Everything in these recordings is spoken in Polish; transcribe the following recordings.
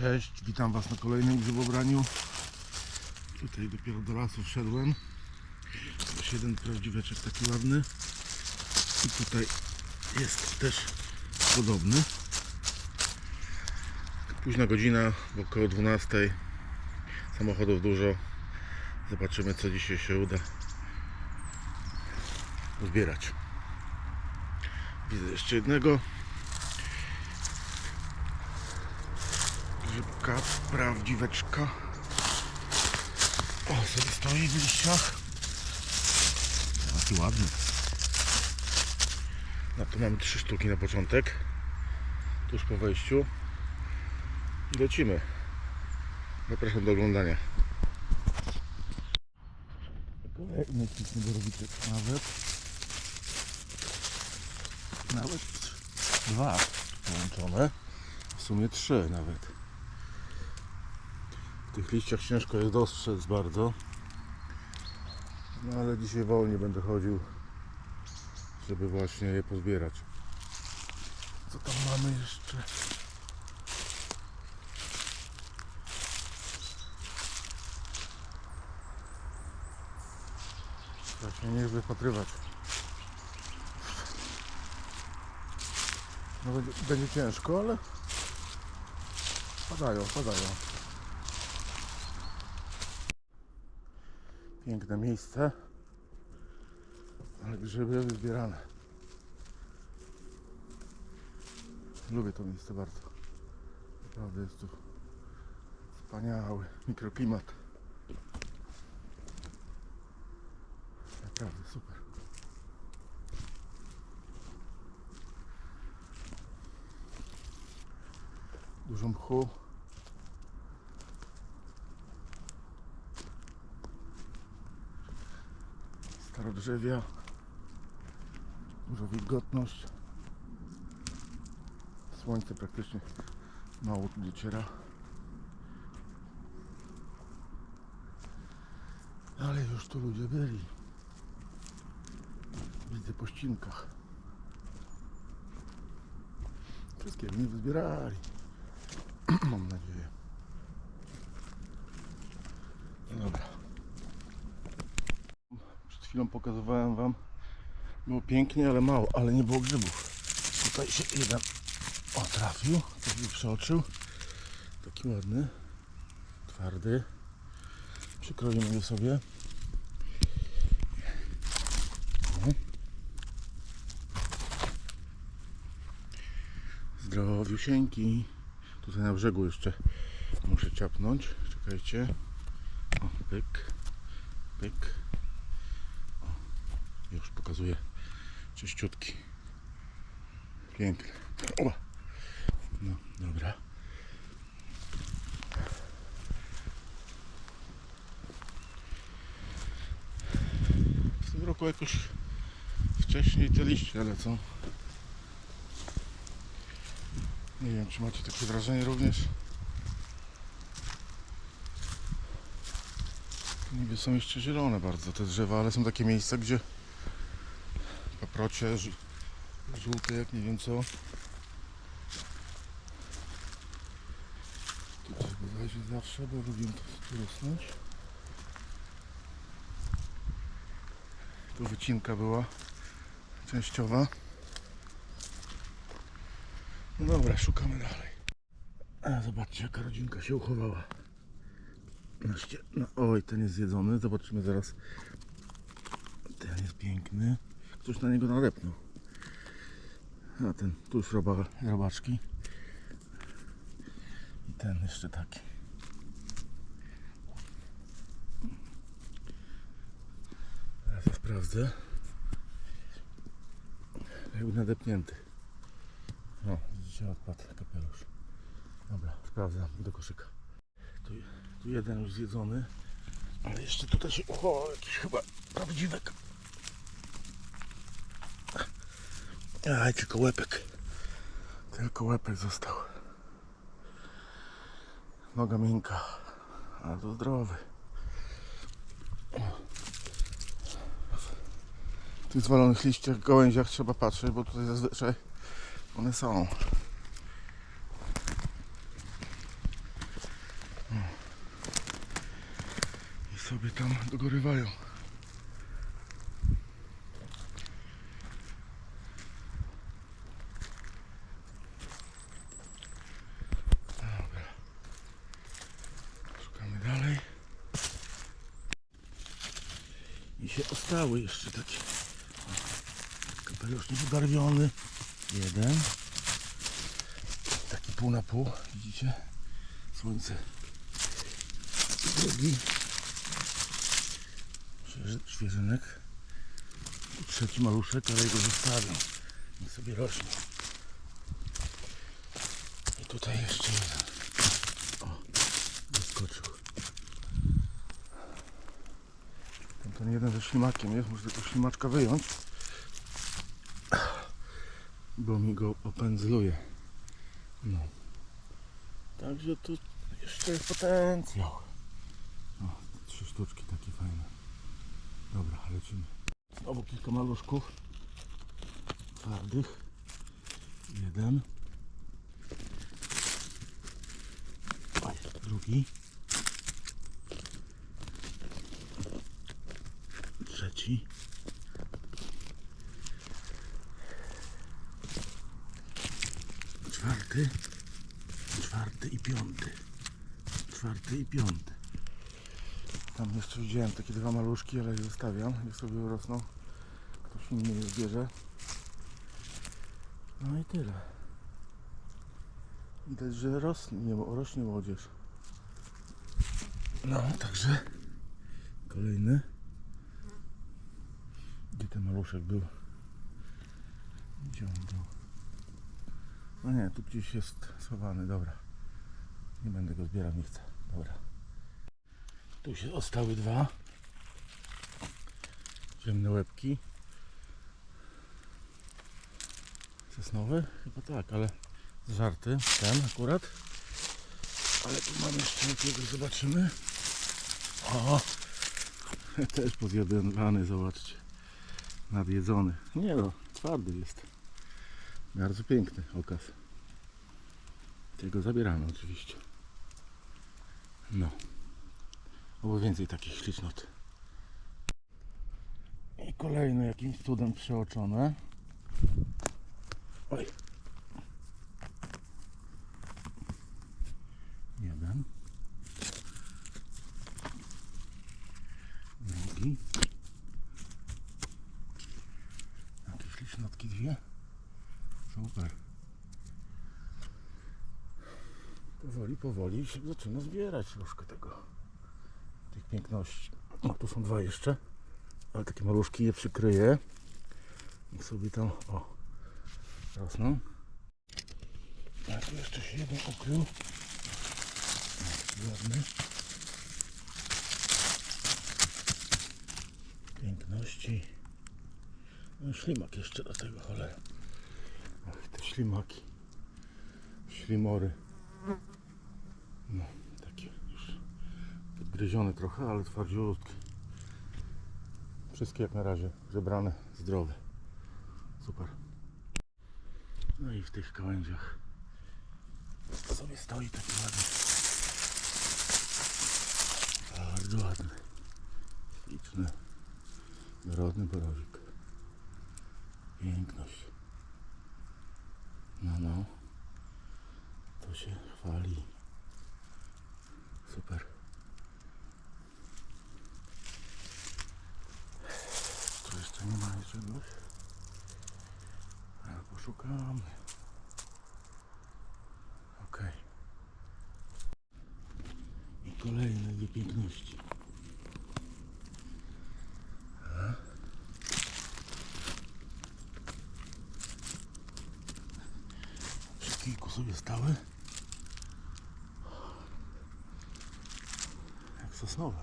Cześć, witam Was na kolejnym grzybobraniu. Tutaj dopiero do lasu wszedłem. Jest jeden prawdziweczek taki ładny. I tutaj jest też podobny. Późna godzina, około 12. Samochodów dużo. Zobaczymy co dzisiaj się uda zbierać. Widzę jeszcze jednego. Grzybka, prawdziweczka. O, sobie stoi w liściach. Taki ładny. No to mamy trzy sztuki na początek. Tuż po wejściu. I lecimy. Zapraszam do oglądania. Kolejny piękny borowiczek nawet. Nawet dwa połączone. W sumie trzy nawet. W tych liściach ciężko jest dostrzec bardzo. No ale dzisiaj wolniej będę chodził, żeby właśnie je pozbierać. Co tam mamy jeszcze? Właśnie nie wypatrywać. No będzie, będzie ciężko, ale padają, padają. Piękne miejsce, ale grzyby wyzbierane. Lubię to miejsce bardzo. Naprawdę jest tu wspaniały mikroklimat. Naprawdę super. Dużo mchu. Starodrzewia. Duża wilgotność. Słońce praktycznie mało tu dociera. Ale już tu ludzie byli. Widzę po ścinkach. Wszystkiego nie wyzbierali. Mam nadzieję. No Dobra. Przed chwilą pokazywałem wam. Było pięknie, ale mało, ale nie było grzybów. Tutaj się jeden o trafił, coś mi przeoczył. Taki ładny, twardy. Przykroimy go sobie. Zdrowiusieńki. Tutaj na brzegu jeszcze muszę ciapnąć. Czekajcie. O, pyk, pyk. Już pokazuję. Czyściutki. Piękny. Oba. No, dobra. W tym roku jakoś wcześniej te liście lecą. Nie wiem, czy macie takie wrażenie również. Niby są jeszcze zielone bardzo te drzewa, ale są takie miejsca, gdzie paprocie ż- żółte jak nie wiem co. Tutaj bodajże zawsze, bo lubię tu rosnąć. Tu wycinka była częściowa. No dobra, szukamy dalej. A, zobaczcie, jaka rodzinka się uchowała. No, oj, ten jest zjedzony. Zobaczymy zaraz. Ten jest piękny. Ktoś na niego nadepnął. A ten, tu już roba, robaczki. I ten jeszcze taki. Teraz ja sprawdzę. Jakby nadepnięty. O, widzicie, odpadł kapelusz. Dobra, sprawdzam do koszyka. Tu, tu jeden już zjedzony, ale jeszcze tutaj się uchował jakiś chyba prawdziwek. Aj, tylko łepek. Tylko łepek został. Noga miękka, ale to zdrowy. W tych zwalonych liściach, gałęziach trzeba patrzeć, bo tutaj zazwyczaj one są. Hmm. I sobie tam dogorywają. Się ostały jeszcze takie. Kapelusz niewybarwiony. Jeden. Taki pół na pół. Widzicie? Słońce. Drugi. Świeży, świeżynek. Trzeci maluszek, ale go zostawiam. Niech sobie rośnie. I tutaj jeszcze jeden. O, wyskoczył. Ten, jeden ze ślimakiem jest. Muszę tego ślimaczka wyjąć. Bo mi go opędzluje. No. Także tu jeszcze jest potencjał. O, trzy sztuczki takie fajne. Dobra, lecimy. Znowu kilka maluszków. Twardych. Jeden. Drugi. Trzeci. Czwarty. Czwarty i piąty. Czwarty i piąty. Tam jeszcze widziałem takie dwa maluszki, ale je zostawiam. Niech sobie urosną. Ktoś inny je zbierze. No i tyle. Widać, że rośnie, nie, rośnie młodzież. No, także kolejny. Ten maluszek był? Gdzie on był? No nie, tu gdzieś jest schowany, dobra. Nie będę go zbierał, nie chcę. Dobra. Tu się ostały dwa. Ciemne łebki. Sosnowy? Chyba tak, ale zżarty. Ten akurat. Ale tu mam jeszcze jakiegoś, zobaczymy. O! Też podjadany, zobaczcie. Nadjedzony. Nie no, twardy jest. Bardzo piękny okaz. Tego zabieramy oczywiście. No. Oby więcej takich ślicznot. I kolejne jakimś cudem przeoczone. Oj. Jeden. Drugi. Jakieś ślicznotki dwie. Super. Powoli się zaczyna zbierać troszkę tego. Tych piękności. O, tu są dwa jeszcze. Ale takie maluszki je przykryję. I sobie tam, o, rosną. A tu jeszcze się jeden ukrył. Ładny. Piękności. No i ślimak jeszcze do tego, cholera. Ach, te ślimaki. Ślimory. No, takie już podgryzione trochę, ale twardziutkie. Wszystkie jak na razie zebrane, zdrowe. Super. No i w tych gałęziach sobie stoi taki ładny. Bardzo ładny. Liczny. Dorodny borozik. Piękność. No, no. To się chwali. Super. Tu jeszcze nie ma czegoś. Ale poszukamy. Okej. I kolejne dwie piękności. Przy kilku sobie stały. Sosnowe.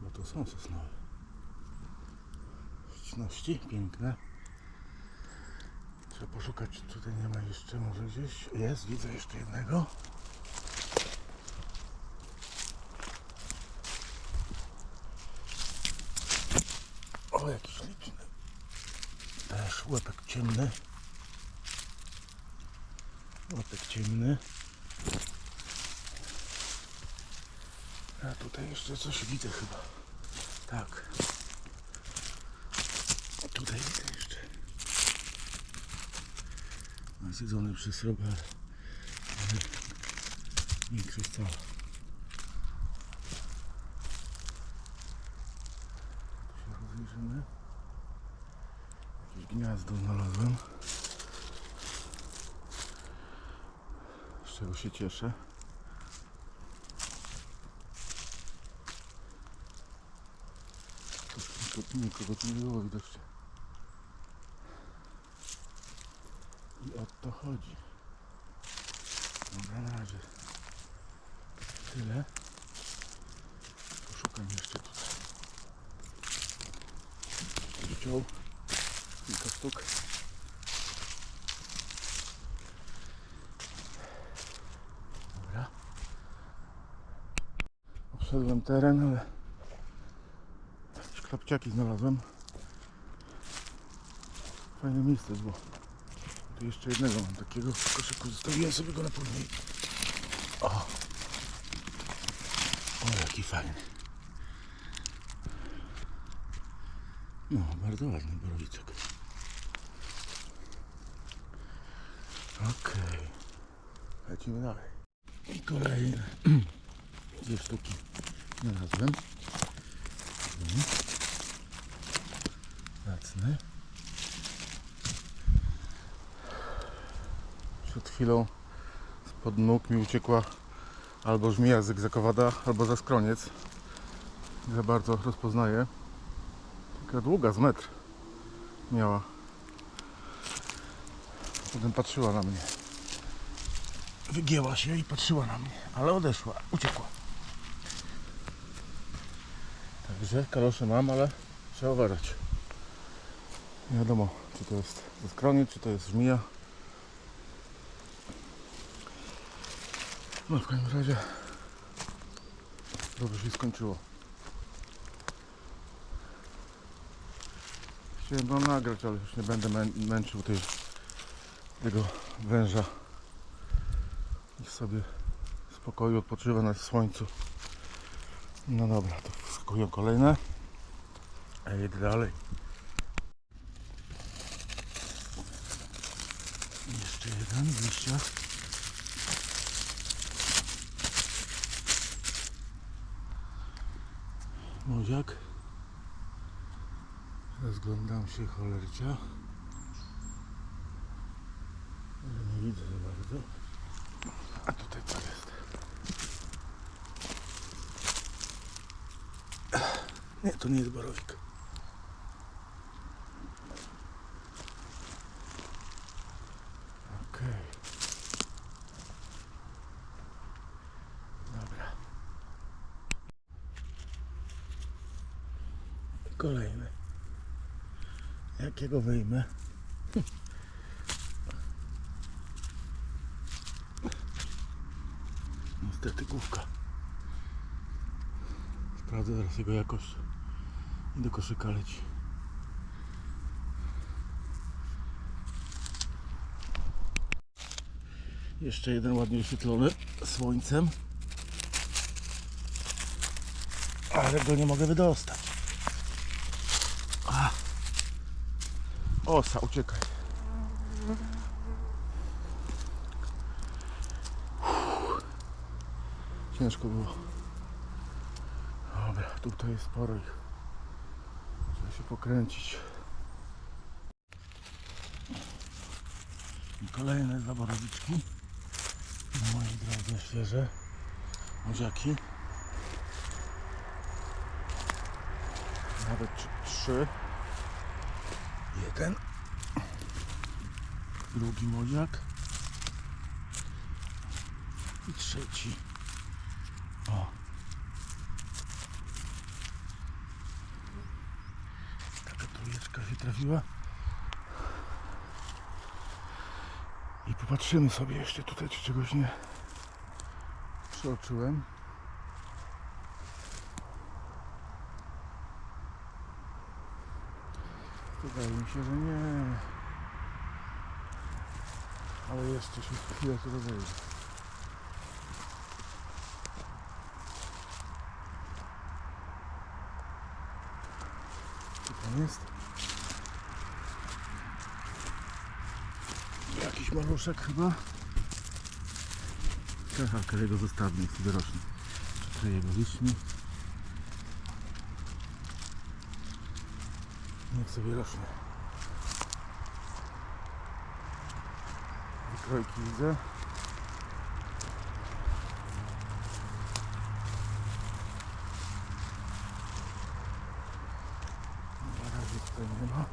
Bo to są sosnowe. Śliczności piękne. Trzeba poszukać, czy tutaj nie ma jeszcze, może gdzieś. Jest, widzę jeszcze jednego. O, jaki śliczny. Też łepek ciemny. Łepek ciemny. A tutaj jeszcze coś widzę chyba. Tak. Tutaj widzę jeszcze. Zjedzony przez większość cała. Tu się rozejrzymy. Jakieś gniazdo znalazłem. Z czego się cieszę. Tu, tu nikogo tu nie było widocznie. I o to chodzi. Dobra, na razie. Tyle. Poszukam jeszcze tutaj. Wziął kilka sztuk. Dobra. Obszedłem teren, ale jakieś klapciaki znalazłem. Fajne miejsce było. Tu jeszcze jednego mam takiego w koszyku. Zostawiłem sobie go na później. O! O, jaki fajny. No, bardzo ładny borowiczek. Okej. Lecimy dalej. I kolejne dwie sztuki znalazłem. Przed chwilą spod nóg mi uciekła albo żmija zygzakowata, albo zaskroniec. Nie za bardzo rozpoznaję. Taka długa z metr miała. Potem patrzyła na mnie. Wygięła się i patrzyła na mnie, ale odeszła, uciekła. Także kalosze mam, ale trzeba uważać. Nie wiadomo, czy to jest zaskroniec, czy to jest żmija. No w każdym razie dobrze się skończyło. Chciałem wam nagrać, ale już nie będę mę męczył tej, tego węża. Niech sobie w spokoju odpoczywa na słońcu. No dobra, to wskakują kolejne. A jedę dalej. Jeszcze jeden, wyjścia. Moziak. Rozglądam się cholercia. Ale nie widzę za bardzo. A tutaj co jest? Nie, to nie jest borowik. Okej. Dobra. Kolejny. Jakiego wyjmę? Niestety główka. Sprawdzę zaraz jego jakość. I do koszyka leci. Jeszcze jeden ładnie oświetlony słońcem. Ale go nie mogę wydostać. Osa, uciekaj. Ciężko było. Dobra, tutaj jest sporo ich. Trzeba się pokręcić. I kolejne dwa mojej drodze świeże. Moziaki. Nawet tr- trzy. Jeden. Drugi moziak. I trzeci. O. Taka trójeczka się trafiła. I popatrzymy sobie jeszcze tutaj, czy czegoś nie przeoczyłem. Wydaje mi się, że nie. Ale jeszcze się chwilę tu rozejrzę. Co tam jest? Jakiś maluszek chyba. Ciekawe, którego zostawił, cudoroczny. Czy jego liśni. Niech sobie rośnie. Wykrojki widzę. Na razie tutaj nie ma.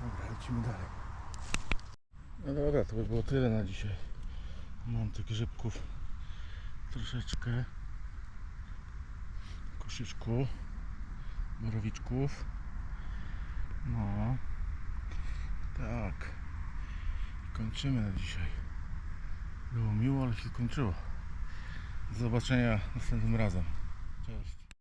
Dobra, lecimy dalej. No dobra, to by było tyle na dzisiaj. Mam tych grzybków troszeczkę. Koszyczku. Borowiczków. No. Tak. Kończymy na dzisiaj. Było miło, ale się skończyło. Do zobaczenia następnym razem. Cześć.